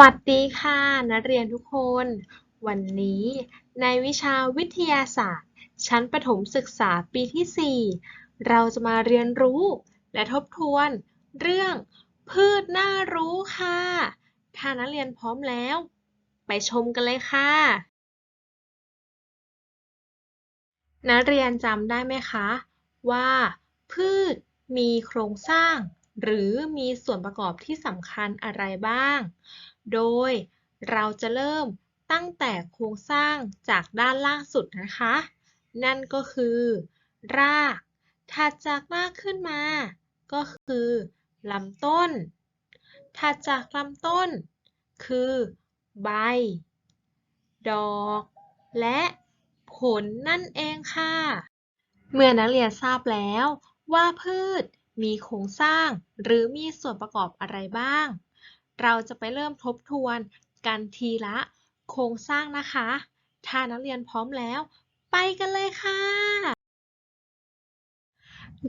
วัสดีค่ะนักเรียนทุกคน วันนี้ในวิชาวิทยาศาสตร์ ชั้นประถมศึกษาปีที่ 4 เราจะมาเรียนรู้และทบทวน เรื่องพืชน่ารู้ค่ะ ถ้านักเรียนพร้อมแล้ว ไปชมกันเลยค่ะ นักเรียนจำได้ไหมคะ ว่า พืชมีโครงสร้าง หรือมีส่วนประกอบที่สำคัญอะไรบ้าง โดยเราจะเริ่มตั้งแต่โครงสร้างจากด้านล่างสุดนะคะ นั่นก็คือ ราก ถัดจากรากขึ้นมา ก็คือลำต้น ถัดจากลำต้น คือ ใบ ดอก และผลนั่นเองค่ะ เมื่อนักเรียนทราบแล้วว่าพืชมีโครงสร้างหรือมีส่วนประกอบอะไรบ้าง เราจะไปเริ่มทบทวนกันทีละโครงสร้างนะคะ ถ้านักเรียนพร้อมแล้ว ไปกันเลยค่ะ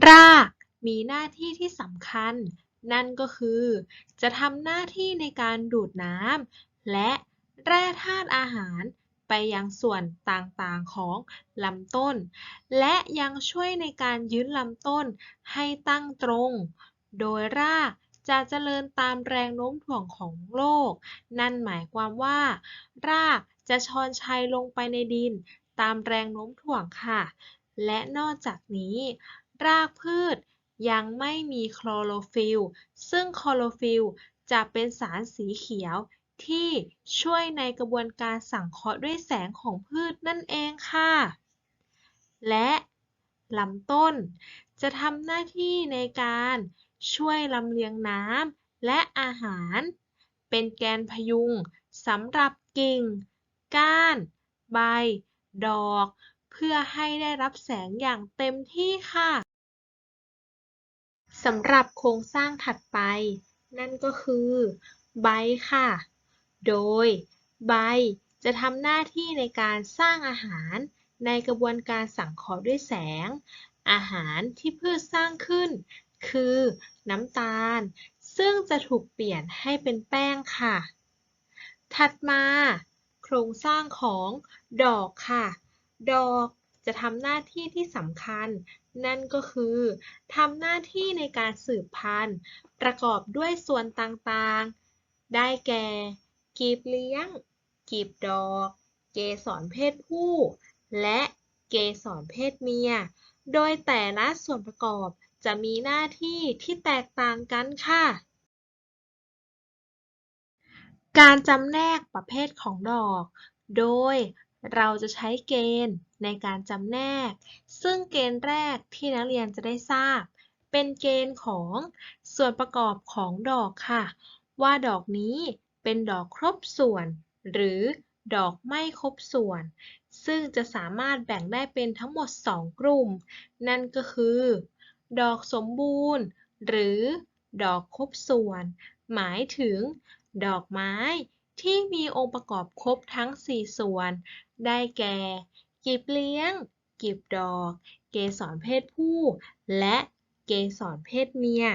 รากมีหน้าที่ที่สำคัญ นั่นก็คือ จะทำหน้าที่ในการดูดน้ำและแร่ธาตุอาหารไปยังส่วนต่างๆของลำต้น และยังช่วยในการยึดลำต้นให้ตั้งตรง โดยราก จะเจริญตามแรงโน้มถ่วงของโลก นั่นหมายความว่า รากจะชอนชัยลงไปในดิน ตามแรงโน้มถ่วงค่ะ และนอกจากนี้ รากพืชยังไม่มีคลอโรฟิลล์ซึ่งคลอโรฟิลล์จะเป็นสารสีเขียวที่ช่วยในกระบวนการสังเคราะห์ด้วยแสงของพืชนั่นเองค่ะ และลำต้นจะทำหน้าที่ในการ ช่วยลำเลียงน้ำและอาหาร เป็นแกนพยุงสำหรับกิ่ง ก้าน ใบ ดอก เพื่อให้ได้รับแสงอย่างเต็มที่ค่ะสำหรับโครงสร้างถัดไป นั่นก็คือ ใบค่ะ โดย ใบจะทำหน้าที่ในการสร้างอาหารในกระบวนการสังเคราะห์ด้วยแสง อาหารที่พืชสร้างขึ้น คือน้ำตาล ซึ่งจะถูกเปลี่ยนให้เป็นแป้งค่ะ ถัดมา โครงสร้างของดอกค่ะ ดอกจะทำหน้าที่ที่สำคัญ นั่นก็คือทำหน้าที่ในการสืบพันธุ์ ประกอบด้วยส่วนต่างๆ ได้แก่ กีบเลี้ยง กีบดอก เกสรเพศผู้ และเกสรเพศเมีย โดยแต่ละส่วนประกอบ จะมีหน้าที่ที่แตกต่างกันค่ะ การจำแนกประเภทของดอก โดยเราจะใช้เกณฑ์ในการจำแนก ซึ่งเกณฑ์แรกที่นักเรียนจะได้ทราบ เป็นเกณฑ์ของส่วนประกอบของดอกค่ะ ว่าดอกนี้เป็นดอกครบส่วน หรือดอกไม่ครบส่วน ซึ่งจะสามารถแบ่งได้เป็นทั้งหมด 2 กลุ่ม นั่นก็คือ ดอกสมบูรณ์ หรือดอกครบส่วน หมายถึง ดอกไม้ที่มีองค์ประกอบครบทั้ง 4 ส่วน ได้แก่ กีบเลี้ยง กีบดอก เกสรเพศผู้ และเกสรเพศเมีย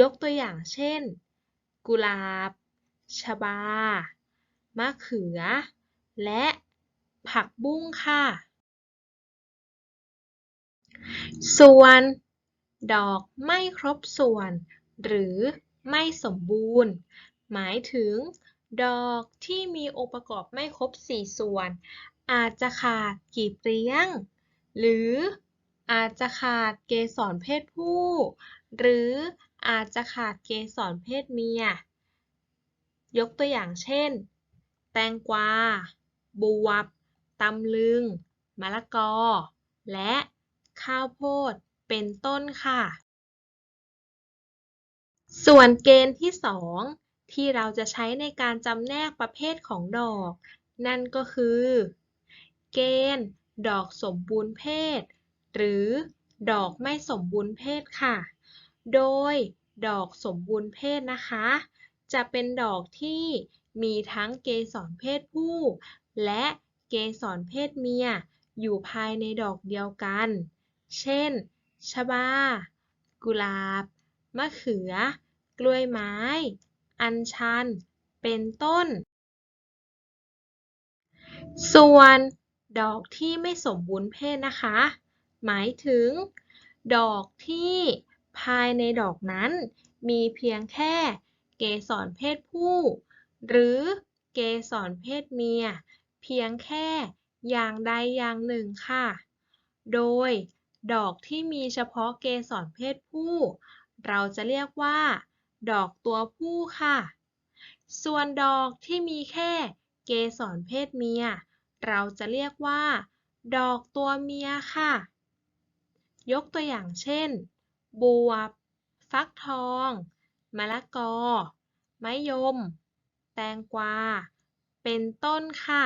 ยกตัวอย่างเช่น กุหลาบ ชบา มะเขือ และผักบุ้งค่ะ ส่วน ดอกไม่ครบส่วน หรือไม่สมบูรณ์ หมายถึง ดอกที่มีองค์ประกอบไม่ครบ 4 ส่วน อาจจะขาดกีบเลี้ยง หรืออาจจะขาดเกสรเพศผู้ หรืออาจจะขาดเกสรเพศเมีย ยกตัวอย่างเช่น แตงกวา บวบตำลึง มะละกอ และข้าวโพด เป็นต้นค่ะ ส่วนเกณฑ์ที่ 2 ที่เราจะใช้ในการจำแนกประเภทของดอก นั่นก็คือ เกณฑ์ ดอกสมบูรณ์เพศ หรือ ดอกไม่สมบูรณ์เพศค่ะ โดยดอกสมบูรณ์เพศนะคะ จะเป็นดอกที่มีทั้งเกสรเพศผู้ และเกสรเพศเมีย อยู่ภายในดอกเดียวกัน เช่น ชบา กุหลาบ มะเขือ กล้วยไม้ อัญชัน เป็นต้น ส่วนดอกที่ไม่สมบูรณ์เพศนะคะ หมายถึง ดอกที่ภายในดอกนั้น มีเพียงแค่เกสรเพศผู้ หรือเกสรเพศเมีย เพียงแค่อย่างใดอย่างหนึ่งค่ะ โดย ดอกที่มีเฉพาะเกสรเพศผู้ เราจะเรียกว่า ดอกตัวผู้ค่ะ ส่วนดอกที่มีแค่เกสรเพศเมีย เราจะเรียกว่า ดอกตัวเมียค่ะ ยกตัวอย่างเช่น บวบ ฟักทอง มะละกอ มะยม แตงกวา เป็นต้นค่ะ